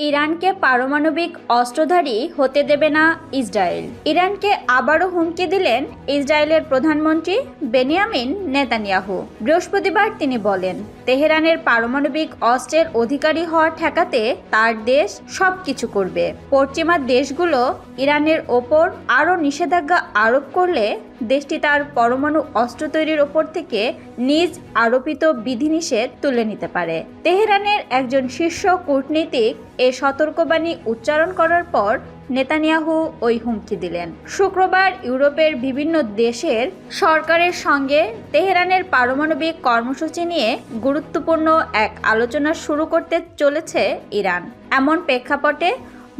ইরানকে পারমাণবিক অস্ত্রধারী হতে দেবে না ইসরায়েল। ইরানকে আবারও হুমকি দিলেন ইসরায়েলের প্রধানমন্ত্রী বেনিয়ামিন নেতানিয়াহু। বৃহস্পতিবার তিনি বলেন, তেহরানের পারমাণবিক অস্ত্রের অধিকারী হওয়া ঠেকাতে তার দেশ সবকিছু করবে। পশ্চিমা দেশগুলো ইরানের ওপর আরও নিষেধাজ্ঞা আরোপ করলে দেশটি তার পরমাণু অস্ত্র তৈরির ওপর থেকে নিজ আরোপিত বিধিনিষেধ তুলে নিতে পারে। তেহরানের একজন শীর্ষ কূটনীতিক এ সতর্কবাণী উচ্চারণ করার পর নেতানিয়াহু ওই হুমকি দিলেন। শুক্রবার ইউরোপের বিভিন্ন দেশের সরকারের সঙ্গে তেহরানের পারমাণবিক কর্মসূচি নিয়ে গুরুত্বপূর্ণ এক আলোচনা শুরু করতে চলেছে ইরান। এমন প্রেক্ষাপটে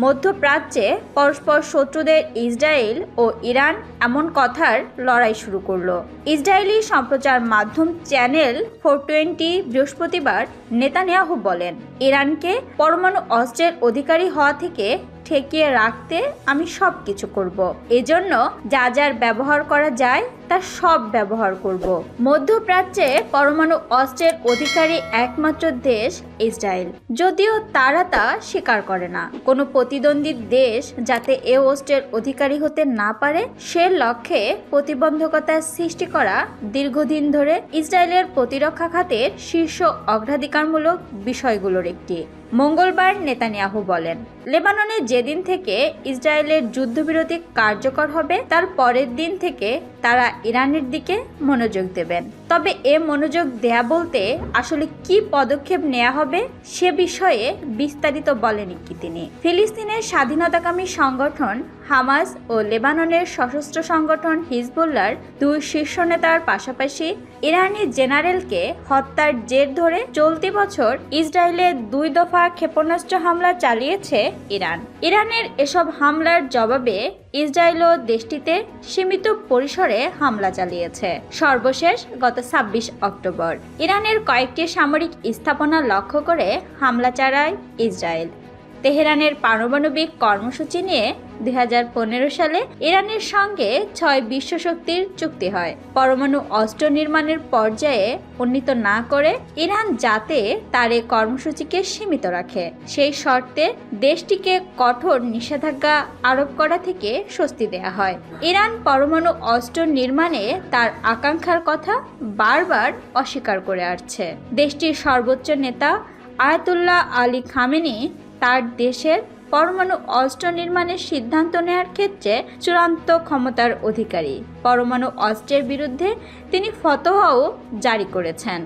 মধ্যপ্রাচ্যে পরস্পর শত্রুদের ইসরায়েল ও ইরান এমন কথার লড়াই শুরু করল। ইসরায়েলি সম্প্রচার মাধ্যম চ্যানেল ফোর টোয়েন্টি বৃহস্পতিবার নেতানিয়াহু বলেন, ইরানকে পরমাণু অস্ত্রের অধিকারী হওয়া থেকে ঠেকিয়ে রাখতে আমি সব কিছু করব। এজন্য যা যার ব্যবহার করা যায় তা সব ব্যবহার করব। মধ্যপ্রাচ্যে পরমাণু অস্ত্রের অধিকারী একমাত্র দেশ ইসরায়েল। যদিও তারা তা স্বীকার করে না। কোনো প্রতিদ্বন্দ্বী দেশ যাতে এ অস্ত্রের অধিকারী হতে না পারে, সে লক্ষ্যে প্রতিবন্ধকতা সৃষ্টি করা দীর্ঘদিন ধরে ইসরায়েলের প্রতিরক্ষা খাতের শীর্ষ অগ্রাধিকারমূলক বিষয়গুলোর একটি। মঙ্গলবার নেতানিয়াহু বলেন লেবাননে যেদিন থেকে ইসরায়েলের যুদ্ধবিরতি কার্যকর হবে তার পরের দিন থেকে তারা ইরানের দিকে মনোযোগ দেবেন। তবে এ মনোযোগ দেয়া বলতে আসলে কি পদক্ষেপ নেওয়া হবে সে বিষয়ে বিস্তারিত বলেনি কি তিনি। ফিলিস্তিনের স্বাধীনতাকামী সংগঠন হামাস ও লেবাননের সশস্ত্র সংগঠন হিজবুল্লার দুই শীর্ষ নেতার পাশাপাশি ইরানি জেনারেলকে হত্যার জের ধরে চলতি বছর ইসরায়েলে দুই দফা ক্ষেপণাস্ত্র হামলা চালিয়েছে ইরান। ইরানের এসব হামলার জবাবে ইসরায়েলও দেশটিতে সীমিত পরিসরে হামলা চালিয়েছে। সর্বশেষ গত ছাব্বিশ অক্টোবর। ইরানের কয়েকটি সামরিক স্থাপনা লক্ষ্য করে হামলা চালায় ইসরায়েল। তেহরানের পারমাণবিক কর্মসূচি নিয়ে দুই হাজার পনেরো সালে ইরানের সঙ্গে ছয় বিশ্বশক্তির চুক্তি হয়। পরমাণু অস্ত্র নির্মাণের পর্যায়ে উন্নীত না করে ইরান যাতে তার এই কর্মসূচিকে সীমিত রাখে। সেই শর্তে দেশটিকে কঠোর নিষেধাজ্ঞা আরোপ করা থেকে স্বস্তি দেয়া হয়। ইরান পরমাণু অস্ত্র নির্মাণে তার আকাঙ্ক্ষার কথা বারবার অস্বীকার করে আসছে। দেশটির সর্বোচ্চ নেতা আয়াতুল্লাহ আলী খামেনি তার দেশের পরমাণু অস্ত্র নির্মাণের সিদ্ধান্ত নেওয়ার ক্ষেত্রে চূড়ান্ত ক্ষমতার অধিকারী। পরমাণু অস্ত্রের বিরুদ্ধে তিনি ফতোয়াও জারি করেছেন।